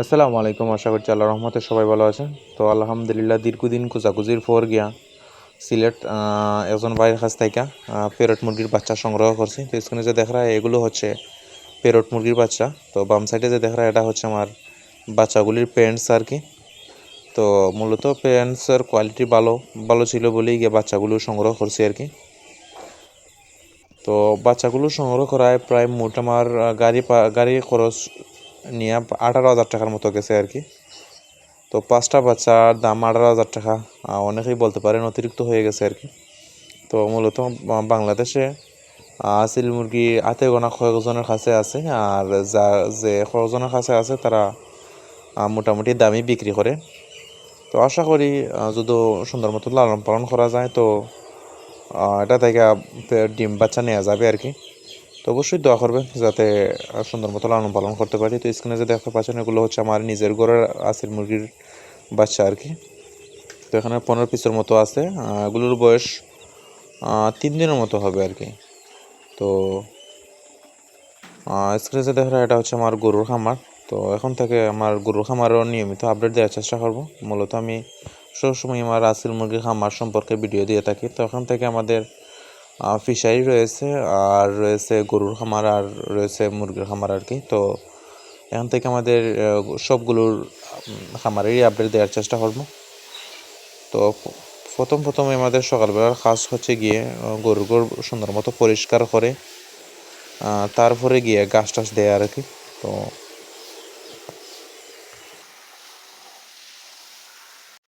আসসালামু আলাইকুম, আশা করছি আল্লাহ রহমতে সবাই ভালো আছেন। তো আলহামদুলিল্লাহ, দীর্ঘদিন কুচাকুচির পর গিয়া সিলেট একজন ভাইয়ের কাছ থেকে পেরট মুরগির বাচ্চা সংগ্রহ করছি। তো স্ক্রিনে যে দেখা এগুলো হচ্ছে পেরট মুরগির বাচ্চা। তো বাম সাইডে যে দেখা এটা হচ্ছে আমার বাচ্চাগুলির প্যান্টস আর কি। তো মূলত প্যান্টসের কোয়ালিটি ভালো ভালো ছিল বলেই গিয়ে বাচ্চাগুলো সংগ্রহ করছি আর কি। তো বাচ্চাগুলো সংগ্রহ করায় প্রায় মোট আমার গাড়ি গাড়ি খরচ নিয়ে আঠারো হাজার টাকার মতো গেছে আর কি। তো পাঁচটা বাচ্চার দাম আঠারো হাজার টাকা। অনেকেই বলতে পারেন অতিরিক্ত হয়ে গেছে আর কি। তো মূলত বাংলাদেশে আহ, সিল মুরগি হাতে গোনা কয়েকজনের কাছে আছে আর যা যে কয়েকজনের কাছে আছে তারা মোটামুটি দামই বিক্রি করে। তো আশা করি যদি সুন্দর মতো লালন পালন করা যায় তো এটা থেকে ডিম বাচ্চা নেওয়া যাবে আর কি। তো অবশ্যই দোয়া করবে যাতে সুন্দর মতো লালন পালন করতে পারি। তো স্ক্রিনে যে দেখতে পাচ্ছেন, এগুলো হচ্ছে আমার নিজের ঘরের আসির মুরগির বাচ্চা আর কি। তো এখানে পনেরো পিসের মতো আছে। এগুলোর বয়স তিন দিনের মতো হবে আর কি। তো স্ক্রিনে যে দেখা এটা হচ্ছে আমার গরুর খামার। তো এখন থেকে আমার গরুর খামারও নিয়মিত আপডেট দেওয়ার চেষ্টা করব। মূলত আমি সবসময় আমার আসিল মুরগির খামার সম্পর্কে ভিডিও দিয়ে থাকি। তো এখন থেকে আমাদের ফিশারি রয়েছে, আর রয়েছে গরুর খামার, আর রয়েছে মুরগির খামার আর কি। তো এখান থেকে আমাদের সবগুলোর খামারেরই আপডেট দেওয়ার চেষ্টা করব। তো প্রথম প্রথমে আমাদের সকালবেলার কাজ হচ্ছে গিয়ে গরুর গরু সুন্দর মতো পরিষ্কার করে তারপরে গিয়ে গাছ টাছ দেয় আর কি। তো